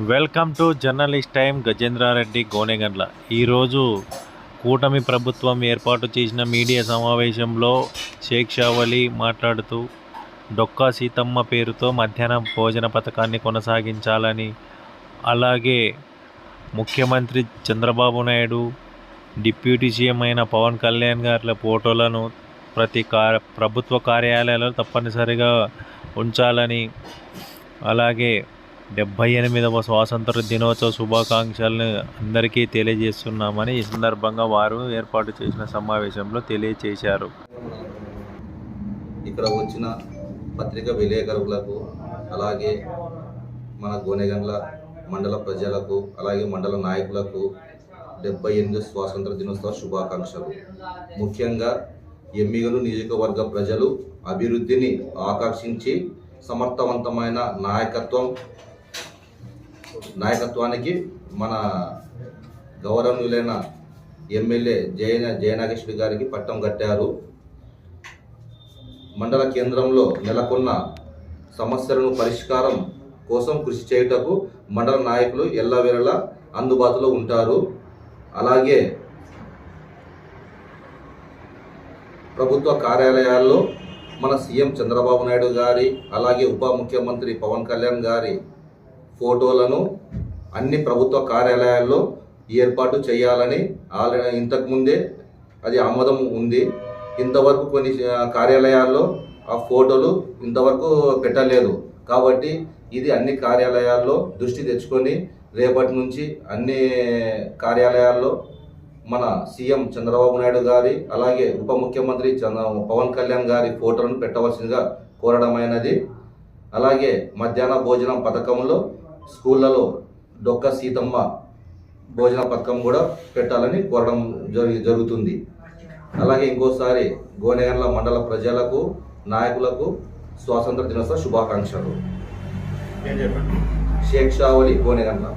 Welcome to journalist time Gajendra Reddy Gonegandla. ఈరోజు కూటమి ప్రభుత్వం ఏర్పాటు చేసిన మీడియా సమావేశంలో షేక్ షావలి మాట్లాడుతూ డొక్కా సీతమ్మ పేరుతో మధ్యాహ్నం భోజన పథకాన్ని కొనసాగించాలని అలాగే ముఖ్యమంత్రి చంద్రబాబు నాయుడు డిప్యూటీ సీఎం అయిన పవన్ కళ్యాణ్ గారి ఫోటోలను ప్రతి కా ప్రభుత్వ కార్యాలయాల్లో తప్పనిసరిగా ఉంచాలని అలాగే డెబ్భై ఎనిమిదవ స్వాతంత్ర దినోత్సవ శుభాకాంక్షలను అందరికీ తెలియజేస్తున్నామని ఈ సందర్భంగా వారు ఏర్పాటు చేసిన సమావేశంలో తెలియజేశారు ఇక్కడ వచ్చిన పత్రిక విలేకరులకు అలాగే మన గోనెగండ్ల మండల ప్రజలకు అలాగే మండల నాయకులకు డెబ్బై ఎనిమిది స్వాతంత్ర దినోత్సవ శుభాకాంక్షలు. ముఖ్యంగా ఎమ్మిగలు నియోజకవర్గ ప్రజలు అభివృద్ధిని ఆకర్షించి సమర్థవంతమైన నాయకత్వం నాయకత్వానికి మన గౌరవనీయులైన ఎమ్మెల్యే జయన జయనాగేశ్వరి గారికి పట్టం కట్టారు. మండల కేంద్రంలో నెలకొన్న సమస్యలను పరిష్కారం కోసం కృషి చేయుటకు మండల నాయకులు ఎల్లవేళలా అందుబాటులో ఉంటారు. అలాగే ప్రభుత్వ కార్యాలయాల్లో మన సీఎం చంద్రబాబు నాయుడు గారి అలాగే ఉప ముఖ్యమంత్రి పవన్ కళ్యాణ్ గారి ఫోటోలను అన్ని ప్రభుత్వ కార్యాలయాల్లో ఏర్పాటు చేయాలని ఆల్రెడీ ఇంతకుముందే అది ఆమోదం ఉంది. ఇంతవరకు కొన్ని కార్యాలయాల్లో ఆ ఫోటోలు ఇంతవరకు పెట్టలేదు. కాబట్టి ఇది అన్ని కార్యాలయాల్లో దృష్టి తెచ్చుకొని రేపటి నుంచి అన్ని కార్యాలయాల్లో మన సీఎం చంద్రబాబు నాయుడు గారి అలాగే ఉప ముఖ్యమంత్రి చంద్ర పవన్ కళ్యాణ్ గారి ఫోటోలను పెట్టవలసిందిగా కోరడమైనది. అలాగే మధ్యాహ్న భోజనం పథకంలో స్కూళ్ళలో డొక్క సీతమ్మ భోజన పథకం కూడా పెట్టాలని కోరడం జరి జరుగుతుంది. అలాగే ఇంకోసారి గోనెగండ్ల మండల ప్రజలకు నాయకులకు స్వాతంత్ర దినోత్సవ శుభాకాంక్షలు. షేక్ షావలి గోనెగండ్ల.